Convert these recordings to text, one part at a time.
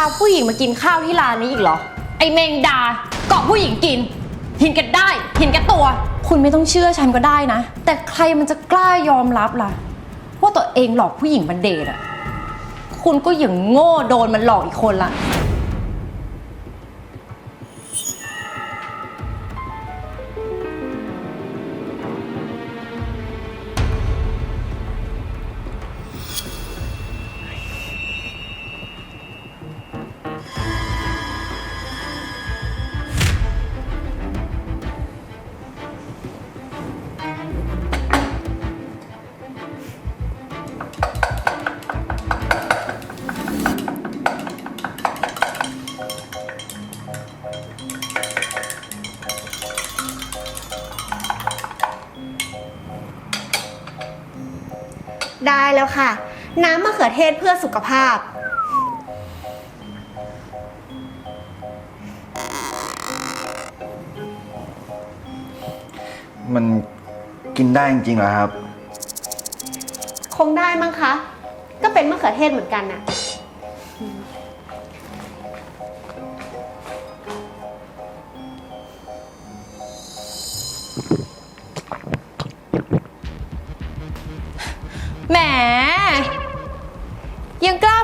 าผู้หญิงมากินข้าวที่ร้านนี้อีกเหรอ ไอเมงดาเกาะผู้หญิงกินเห็นกันได้เห็นกันตัว คุณไม่ต้องเชื่อฉันก็ได้นะ แต่ใครมันจะกล้ายอมรับล่ะ ว่าตัวเองหลอกผู้หญิงบันเดทอะคุณก็อย่างโง่โดนมันหลอกอีกคนละ แล้วค่ะ น้ำมะเขือเทศเพื่อสุขภาพ มันกินได้จริงๆเหรอครับ คงได้มั้งคะ ก็เป็นมะเขือเทศเหมือนกันน่ะ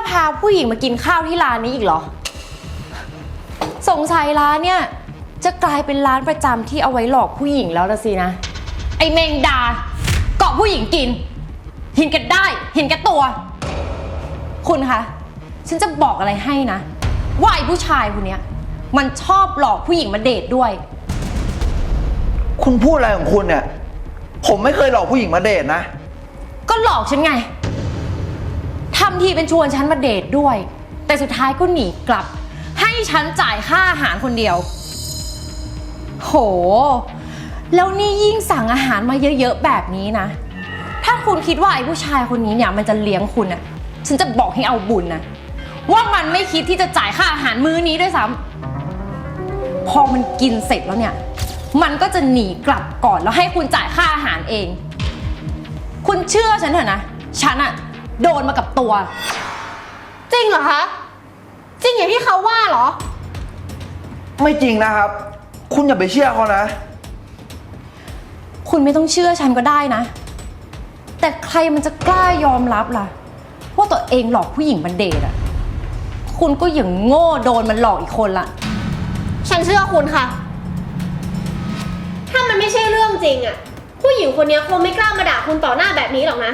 พาผู้หญิงมากินข้าวที่ร้านนี้อีกเหรอ สงสัยร้านเนี่ยจะกลายเป็นร้านประจำที่เอาไว้หลอกผู้หญิงแล้วละสินะ ไอเมงดา เกาะผู้หญิงกินเห็นกันได้เห็นกันตัว คุณคะ ฉันจะบอกอะไรให้นะ ว่าไอ้ผู้ชายคนเนี้ย มันชอบหลอกผู้หญิงมาเดทด้วย คุณพูดอะไรของคุณเนี่ย ผมไม่เคยหลอกผู้หญิงมาเดทนะ ก็หลอกฉันไงทำทีเป็นชวนฉันมาเดทด้วย แต่สุดท้ายก็หนีกลับ ให้ฉันจ่ายค่าอาหารคนเดียว โห แล้วนี่ยิ่งสั่งอาหารมาเยอะๆแบบนี้นะ ถ้าคุณคิดว่าไอ้ผู้ชายคนนี้เนี่ยมันจะเลี้ยงคุณน่ะฉันจะบอกให้เอาบุญนะ ว่ามันไม่คิดที่จะจ่ายค่าอาหารมื้อนี้ด้วยซ้ำพอมันกินเสร็จแล้วเนี่ย มันก็จะหนีกลับก่อนแล้วให้คุณจ่ายค่าอาหารเอง คุณเชื่อฉันเถอะนะ ฉันอะ โดนมากับตัว จริงเหรอคะ จริงอย่างที่เขาว่าเหรอ ไม่จริงนะครับ คุณอย่าไปเชื่อเขานะ คุณไม่ต้องเชื่อฉันก็ได้นะ แต่ใครมันจะกล้ายอมรับล่ะ ว่าตัวเองหลอกผู้หญิงบันเดทอะคุณก็อย่างโง่โดนมันหลอกอีกคนละ ฉันเชื่อคุณค่ะ ถ้ามันไม่ใช่เรื่องจริงอะผู้หญิงคนนี้คงไม่กล้ามาด่าคุณต่อหน้าแบบนี้หรอกนะ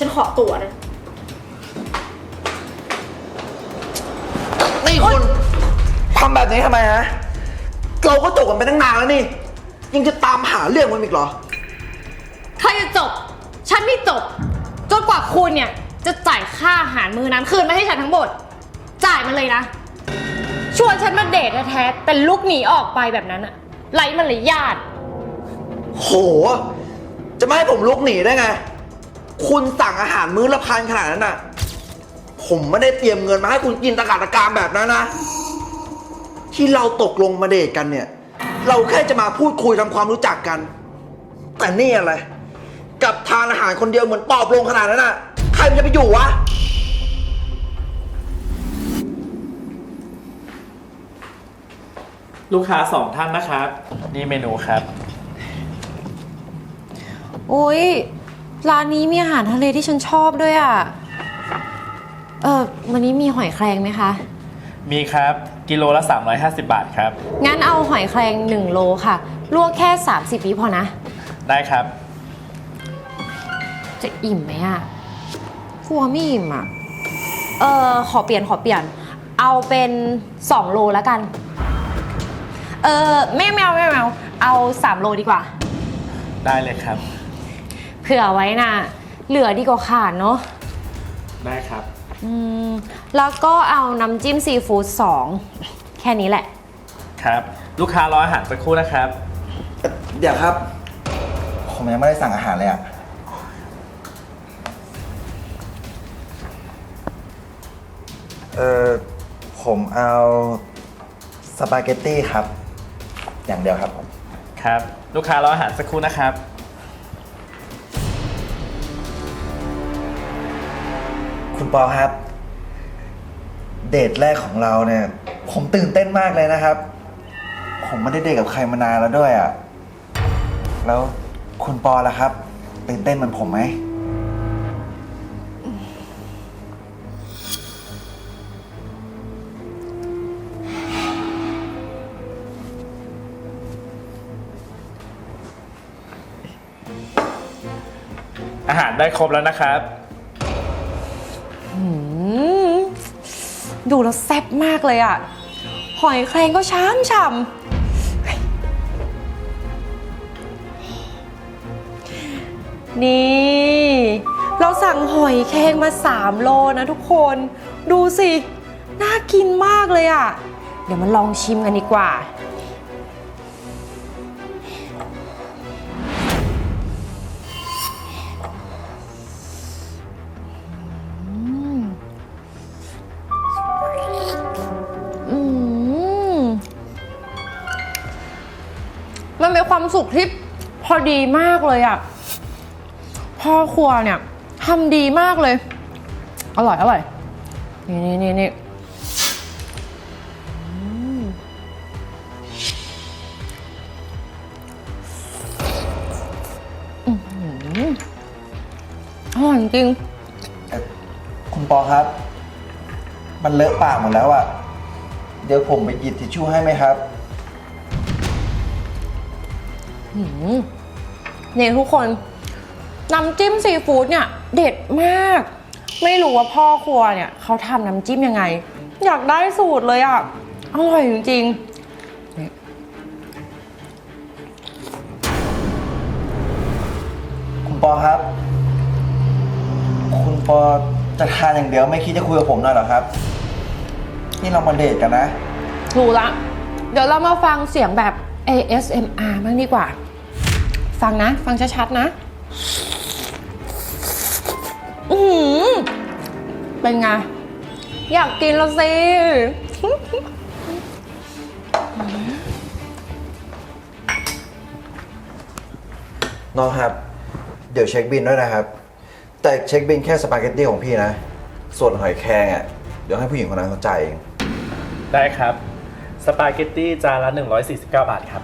ฉันขอตัวนะ นี่คุณทำแบบนี้ทำไมฮะ เราก็จบกันไปตั้งนานแล้วนี่ ยังจะตามหาเรื่องมันอีกเหรอ ใครจะจบ ฉันไม่จบ จนกว่าคุณเนี่ย จะจ่ายค่าอาหารมื้อนั้นคืนมาให้ฉันทั้งหมด จ่ายมันเลยนะ ชวนฉันมาเดทแท้ๆแต่ลุกหนีออกไปแบบนั้นอะไรมันเลยญาติโห จะไม่ให้ผมลุกหนีได้ไง คุณสั่งอาหารมื้อละพันขนาดนั้นน่ะ ผมไม่ได้เตรียมเงินมาให้คุณกินตะกาตะการแบบนั้นนะ ที่เราตกลงมาเดทกันเนี่ย เราแค่จะมาพูดคุยทำความรู้จักกัน แต่นี่อะไร กับทานอาหารคนเดียวเหมือนปอบลงขนาดนั้นน่ะ ใครมันจะไปอยู่วะ ลูกค้าสองท่านนะครับ นี่เมนูครับโอ้ย ร้านนี้มีอาหารทะเลที่ฉันชอบด้วยอะ เออวันนี้มีหอยแครงไหมคะ มีครับ กิโลละ 350 บาทครับ งั้นเอาหอยแครง1โลค่ะ ลวกแค่ 30วิพอนะ ได้ครับ จะอิ่มไหมอะกลัวไม่อิ่มอะ เออขอเปลี่ยนขอเปลี่ยน เอาเป็น 2 โลแล้วกัน เออไม่ไม่เอาไม่เอาเอา 3 โลดีกว่า ได้เลยครับเผื่อไว้น่ะเหลือดีกว่าขาดเนาะได้ครับ อืมแล้วก็เอาน้ำจิ้มซีฟู้ดสองแค่นี้แหละ ครับ ลูกค้ารออาหารสักครู่นะครับ เดี๋ยวครับ ผมยังไม่ได้สั่งอาหารเลยอะเออผมเอาสปาเกตตี้ครับ อย่างเดียวครับผม ครับ ลูกค้ารออาหารสักครู่นะครับ คุณปอครับ เดทแรกของเราเนี่ย ผมตื่นเต้นมากเลยนะครับ ผมไม่ได้เดทกับใครมานานแล้วด้วยอะ่ะ แล้วคุณปอล่ะครับ ตื่นเต้นเหมือนผมไหม อาหารได้ครบแล้วนะครับ อืมดูแล้วแซ่บมากเลยอะหอยแครงก็ช้ำช่ำนี่ เราสั่งหอยแครงมา 3 โลนะทุกคน ดูสิ น่ากินมากเลยอะเดี๋ยวมาลองชิมกันดีกว่า ความสุขที่พอดีมากเลยอะ่ะพ่อครัวเนี่ยทำดีมากเลย อร่อยอร่อยนี่นี่นี่นี่อืมอื้อหืออร่อยจริง คุณปอครับ มันเลอะปากหมดแล้วอะ่ะ เดี๋ยวผมไปหยิบทิชชู่ให้ไหมครับ หืมนี่ทุกคน น้ำจิ้มซีฟู้ดเนี่ย เด็ดมาก ไม่รู้ว่าพ่อครัวเนี่ยเขาทำน้ำจิ้มยังไง อยากได้สูตรเลยอะ่ะ อร่อยจริงๆนี่คุณปอครับ คุณปอจะทานอย่างเดียวไม่คิดจะคุยกับผมหน่อยเหรอครับ นี่เรามาเดทกันนะถูกละ เดี๋ยวเรามาฟังเสียงแบบ ASMR บ้างดีกว่า ฟังนะ ฟังชัดๆนะ อือหือเป็นไง อยากกินแล้วสิ น้องครับ เดี๋ยวเช็คบินด้วยนะครับ แต่เช็คบินแค่สปาเกตตี้ของพี่นะ ส่วนหอยแครงอะ เดี๋ยวให้ผู้หญิงคนนั้นเขาจ่ายเอง ได้ครับ สปาเกตตี้จานละ 149 บาทครับ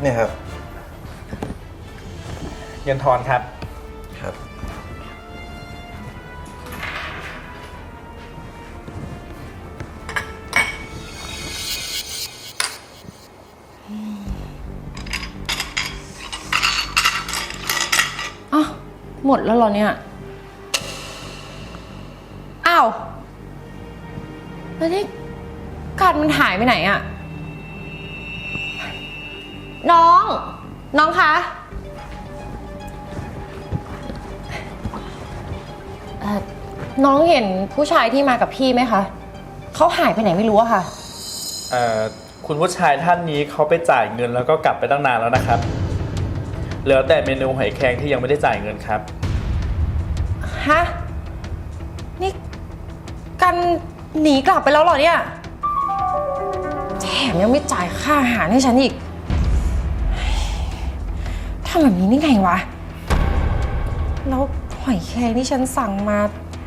เนี่ยครับ เงินทอนครับ ครับ อ้าวหมดแล้วเหรอเนี่ย แล้วนี่การมันหายไปไหนอะน้อง น้องคะ เอ่อ น้องเห็นผู้ชายที่มากับพี่ไหมคะ เขาหายไปไหนไม่รู้อะค่ะ เอ่อคุณผู้ชายท่านนี้เขาไปจ่ายเงินแล้วก็กลับไปตั้งนานแล้วนะครับ เหลือแต่เมนูหอยแครงที่ยังไม่ได้จ่ายเงินครับ ฮะ นี่กัน หนีกลับไปแล้วเหรอเนี่ย แถมยังไม่จ่ายค่าอาหารให้ฉันอีกทำแบบนี้ได้ไงวะ แล้วหอยแครงที่ฉันสั่งมา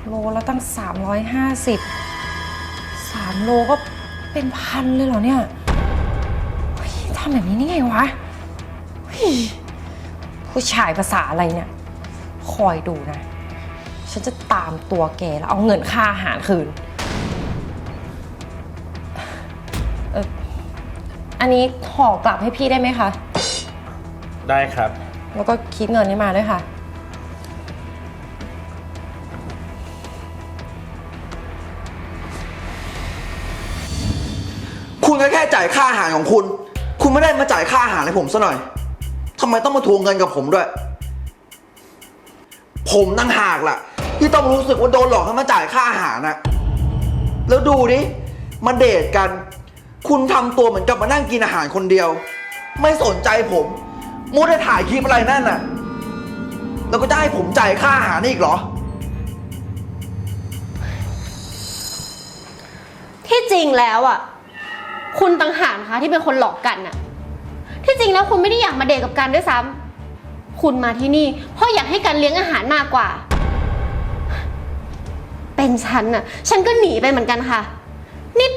โลละตั้ง 350 3 โลก็เป็นพันเลยเหรอเนี่ยเฮ้ยทำแบบนี้ได้ไงวะเฮ้ยผู้ชายภาษาอะไรเนี่ย คอยดูนะ ฉันจะตามตัวแกแล้วเอาเงินค่าอาหารคืน อันนี้ห่อกลับให้พี่ได้ไหมคะ ได้ครับ แล้วก็คิดเงินนี้มาด้วยค่ะ คุณก็แค่จ่ายค่าอาหารของคุณ คุณไม่ได้มาจ่ายค่าอาหารให้ผมซะหน่อยทำไมต้องมาทวงเงินกับผมด้วย ผมตั้งหากล่ะ ที่ต้องรู้สึกว่าโดนหลอกให้มาจ่ายค่าอาหารนะแล้วดูดิมาเดทกัน คุณทำตัวเหมือนกับมานั่งกินอาหารคนเดียว ไม่สนใจผมมัวแต่ถ่ายคลิปอะไรนั่นน่ะ แล้วก็จะให้ผมจ่ายค่าอาหารนี่อีกเหรอ ที่จริงแล้วอะ คุณต่างหากนะคะที่เป็นคนหลอกกันน่ะ ที่จริงแล้วคุณไม่ได้อยากมาเดทกับกันด้วยซ้ำคุณมาที่นี่ เพราะอยากให้กันเลี้ยงอาหารมากกว่า เป็นฉันน่ะ ฉันก็หนีไปเหมือนกันค่ะ นี่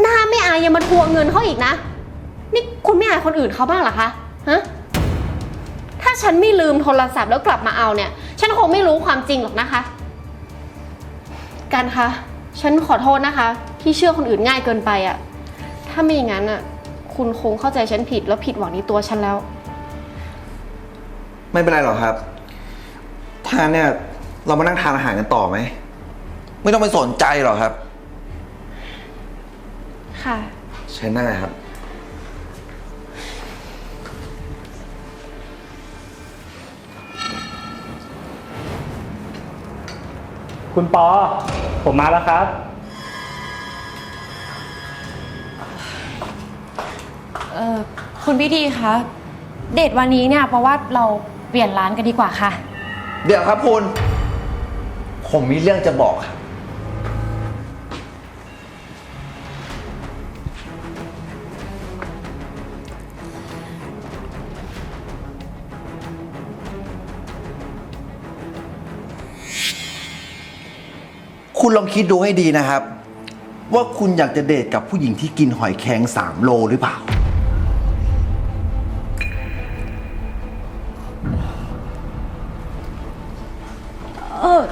หน้าไม่อายยังมาทวงเงินเขาอีกนะ นี่คุณไม่อายคนอื่นเขาบ้างเหรอคะฮะถ้าฉันไม่ลืมโทรศัพท์แล้วกลับมาเอาเนี่ย ฉันคงไม่รู้ความจริงหรอกนะคะกันคะ ฉันขอโทษนะคะ ที่เชื่อคนอื่นง่ายเกินไปอะถ้าไม่อย่างนั้นอะคุณคงเข้าใจฉันผิดแล้วผิดหวังในตัวฉันแล้ว ไม่เป็นไรหรอกครับถ้าเนี่ยเรามานั่งทานอาหารกันต่อไหม ไม่ต้องไปสนใจหรอกครับ ค่ะ เชิญนั่งเลยครับ คุณปอ ผมมาแล้วครับ เออคุณพี่ดีคะเดทวันนี้เนี่ยเพราะว่าเราเปลี่ยนร้านกันดีกว่าค่ะ เดี๋ยวครับคุณ ผมมีเรื่องจะบอกครับ คุณลองคิดดูให้ดีนะครับ ว่าคุณอยากจะเดทกับผู้หญิงที่กินหอยแครงสามโลหรือเปล่า เออ